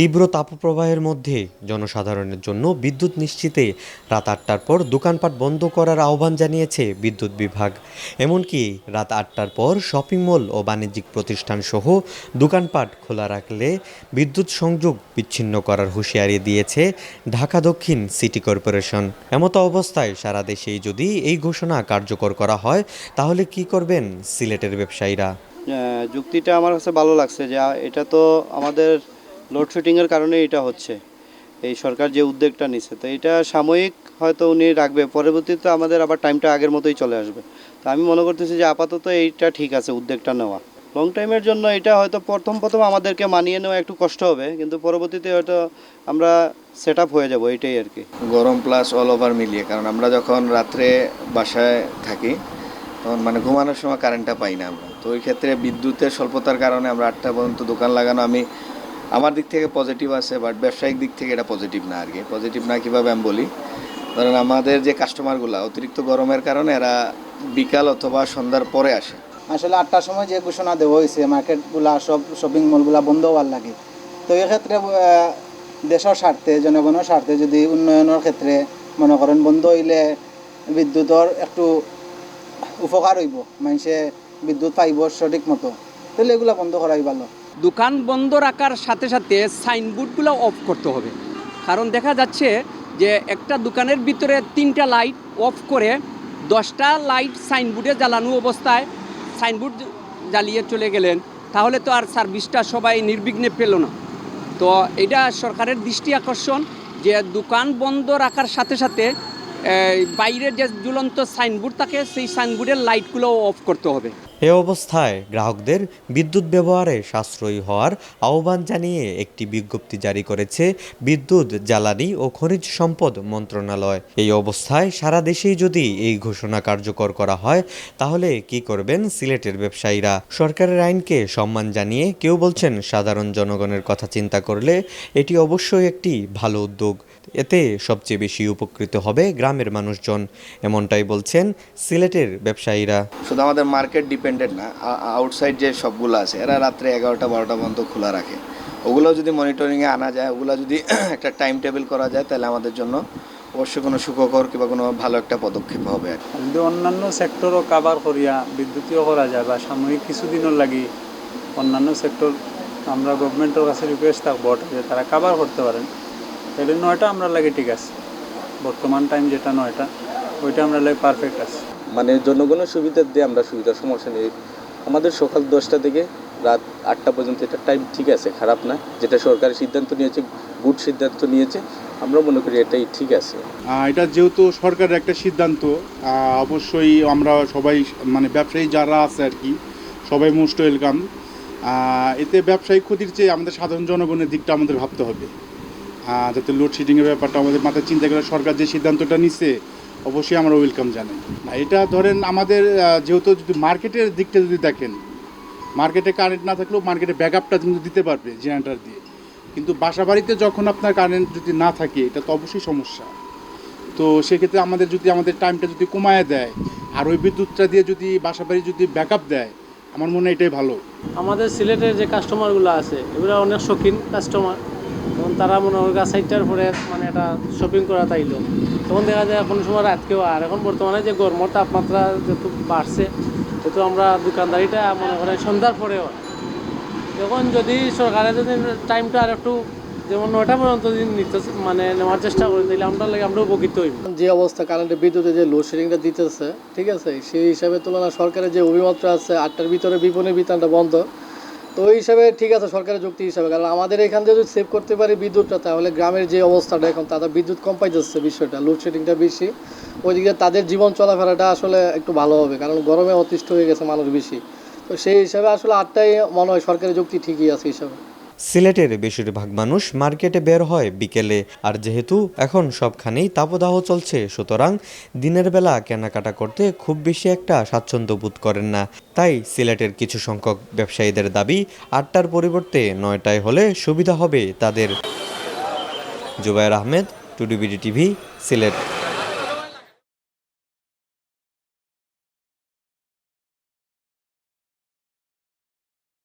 তীব্র তাপপ্রবাহের মধ্যে জনসাধারণের জন্য বিদ্যুৎ নিশ্চিতে রাত আটটার পর দোকানপাট বন্ধ করার আহ্বান জানিয়েছে বিদ্যুৎ বিভাগ। এমনকি রাত আটটার পর শপিং মল ও বাণিজ্যিক প্রতিষ্ঠান সহ দোকানপাট খোলা রাখলে বিদ্যুৎ সংযোগ বিচ্ছিন্ন করার হুঁশিয়ারি দিয়েছে ঢাকা দক্ষিণ সিটি কর্পোরেশন। এমতো অবস্থায় সারা দেশেই যদি এই ঘোষণা কার্যকর করা হয়, তাহলে কি করবেন সিলেটের ব্যবসায়ীরা? যুক্তিটা আমার কাছে ভালো লাগছে যে এটা তো আমাদের লোডশেডিংয়ের কারণে এটা হচ্ছে। এই সরকার যে উদ্যোগটা নিচ্ছে তো এটা সাময়িক হয়তো উনি রাখবে, পরবর্তীতে আমাদের আবার টাইমটা আগের মতোই চলে আসবে। তো আমি মনে করতেছি যে আপাতত এইটা ঠিক আছে, উদ্যোগটা নেওয়া। লং টাইমের জন্য এটা হয়তো প্রথম প্রথম আমাদেরকে মানিয়ে নেওয়া একটু কষ্ট হবে, কিন্তু পরবর্তীতে হয়তো আমরা সেট হয়ে যাব এটাই আর কি। গরম প্লাস অল ওভার মিলিয়ে, কারণ আমরা যখন রাত্রে বাসায় থাকি, তখন মানে ঘুমানোর সময় কারেন্টটা পাই না আমরা। তো ওই ক্ষেত্রে বিদ্যুতের স্বল্পতার কারণে আমরা আটটা পর্যন্ত দোকান লাগানো, আমি আমার দিক থেকে পজিটিভ আছে বাট ব্যবসায়িক দিক থেকে এটা পজিটিভ না আর কি পজিটিভ না কীভাবে আমি বলি? ধরেন আমাদের যে কাস্টমারগুলো অতিরিক্ত গরমের কারণে এরা বিকাল অথবা সন্ধ্যার পরে আসে। আসলে আটটার সময় যে ঘোষণা দেওয়া হয়েছে মার্কেটগুলা সব শপিং মলগুলা বন্ধ হওয়ার লাগে। তো এই ক্ষেত্রে আহ, দেশের স্বার্থে জনগণের স্বার্থে যদি উন্নয়নের ক্ষেত্রে মনে করেন বন্ধ হইলে বিদ্যুতের একটু উপকার হইব মানুষে বিদ্যুৎ পাইব সঠিক মতো। তাহলে এগুলা বন্ধ করাই ভালো। দোকান বন্ধ রাখার সাথে সাথে সাইনবোর্ডগুলো অফ করতে হবে। কারণ দেখা যাচ্ছে যে একটা দোকানের ভিতরে তিনটা লাইট অফ করে দশটা লাইট সাইনবোর্ডে জ্বালানো অবস্থায় সাইনবোর্ড জ্বালিয়ে চলে গেলেন, তাহলে তো আর সার্ভিসটা সবাই নির্বিঘ্নে পেল না। তো এটা সরকারের দৃষ্টি আকর্ষণ যে দোকান বন্ধ রাখার সাথে সাথে বাইরে যে ঝুলন্ত সাইনবোর্ড থাকে, সেই সাইনবোর্ডের লাইটগুলো অফ করতে হবে। এ অবস্থায় গ্রাহকদের বিদ্যুৎ ব্যবহারে সাশ্রয়ী হওয়ার আহ্বান জানিয়ে একটি বিজ্ঞপ্তি জারি করেছে বিদ্যুৎ, জ্বালানি ও খনিজ সম্পদ মন্ত্রণালয়। এই অবস্থায় সারা দেশেই যদি এই ঘোষণা কার্যকর করা হয়, তাহলে কি করবেন সিলেটের ব্যবসায়ীরা? সরকারের আইনকে সম্মান জানিয়ে কেউ বলছেন সাধারণ জনগণের কথা চিন্তা করলে এটি অবশ্যই একটি ভালো উদ্যোগ। এতে সবচেয়ে বেশি উপকৃত হবে গ্রামের মানুষজন, এমনটাই বলছেন সিলেটের ব্যবসায়ীরা। শুধু আমাদের মার্কেট ডিপেন্ডেন্ট না আউটসাইড যে সবগুলো আছে, এরা রাত্রে এগারোটা, বারোটা পর্যন্ত খোলা রাখে। ওগুলো যদি মনিটরিংয়ে আনা যায়, ওগুলো যদি একটা টাইম টেবিল করা যায়, তাহলে আমাদের জন্য অবশ্যই কোনো সুখকর কিংবা কোনো ভালো একটা পদক্ষেপ হবে। যদি অন্যান্য সেক্টরও কাভার করিয়া বিদ্যুতীয় করা যায় বা সাময়িক কিছুদিনের লাগি অন্যান্য সেক্টর আমরা গভর্নমেন্টের কাছে রিকোয়েস্ট থাকব যে তারা কাভার করতে পারেন। তাহলে নয়টা আমরা লাগে ঠিক আছে। বর্তমান টাইম যেটা নয়টা, ওইটা আমরা লাগে পারফেক্ট আছে। মানে জনগণের সুবিধার দিয়ে আমরা সুবিধা সমস্যা নেই আমাদের সকাল দশটা থেকে রাত আটটা পর্যন্ত এটা টাইম ঠিক আছে, খারাপ না। যেটা সরকারি সিদ্ধান্ত নিয়েছে গুড সিদ্ধান্ত নিয়েছে, আমরা মনে করি এটাই ঠিক আছে। এটা যেহেতু সরকারের একটা সিদ্ধান্ত অবশ্যই আমরা সবাই মানে ব্যবসায়ী যারা আছে আর কি, সবাই মোস্ট ওয়েলকাম এতে ব্যবসায়িক ক্ষতির চেয়ে আমাদের সাধারণ জনগণের দিকটা আমাদের ভাবতে হবে। যাতে লোডশেডিংয়ের ব্যাপারটা আমাদের মাথায় চিন্তা করে সরকার যে সিদ্ধান্তটা নিচ্ছে অবশ্যই আমরা ওয়েলকাম জানাই। না, এটা ধরেন আমাদের যেহেতু যদি মার্কেটের দিকটা যদি দেখেন মার্কেটে কারেন্ট না থাকলেও মার্কেটে ব্যাকআপটা কিন্তু দিতে পারবে জেনারেটার দিয়ে। কিন্তু বাসা বাড়িতে যখন আপনার কারেন্ট যদি না থাকে, এটা তো অবশ্যই সমস্যা। তো সেক্ষেত্রে আমাদের যদি, আমাদের টাইমটা যদি কমায় দেয়, আর ওই বিদ্যুৎটা দিয়ে যদি বাসা বাড়ি যদি ব্যাকআপ দেয়, আমার মনে হয় এটাই ভালো। আমাদের সিলেটের যে কাস্টমারগুলো আছে, এগুলো অনেক শৌখিন কাস্টমার তখন তারা মনে হয় সাইডটার পরে মানে একটা শপিং করা তাইলো তখন দেখা যায় কোনো সময় রাতকেও আর। এখন বর্তমানে যে গরমের তাপমাত্রা যত বাড়ছে সেহেতু আমরা দোকানদারিটা মনে করেন সন্ধ্যার পরেও। এখন যদি সরকারের যদি টাইমটা আর একটু যেমন নয়টা পর্যন্ত নিতে মানে নেওয়ার চেষ্টা করে, তাহলে আমরা লাগে আমরা উপকৃত হইব। যে অবস্থা কারেন্টের বিদ্যুতে যে লোডশেডিংটা দিতেছে, ঠিক আছে? সেই হিসাবে তুলনা সরকারের যে অভিমতটা আছে, আটটার ভিতরে বিপণী বিতানটা বন্ধ। তো ওই হিসাবে ঠিক আছে সরকারের যুক্তি হিসাবে, কারণ আমাদের এখান থেকে যদি সেভ করতে পারি বিদ্যুৎটা, তাহলে গ্রামের যে অবস্থাটা এখন তাদের বিদ্যুৎ কম পাই যাচ্ছে বিষয়টা লোডশেডিংটা বেশি। ওই দিকে তাদের জীবন চলাফেরাটা আসলে একটু ভালো হবে, কারণ গরমে অতিষ্ঠ হয়ে গেছে মানুষ বেশি। তো সেই হিসাবে আসলে আটটাই মনে হয় সরকারের যুক্তি ঠিকই আছে হিসাবে। সিলেটের বেশিরভাগ মানুষ মার্কেটে বের হয় বিকেলে। আর যেহেতু এখন সবখানেই তাপদাহ চলছে, সুতরাং দিনের বেলা কেনাকাটা করতে খুব বেশি একটা স্বাচ্ছন্দ্য বোধ করেন না। তাই সিলেটের কিছু সংখ্যক ব্যবসায়ীদের দাবি, আটটার পরিবর্তে নয়টায় হলে সুবিধা হবে তাদের। জুবায়ের আহমেদ, টুডিবিডি টিভি, সিলেট।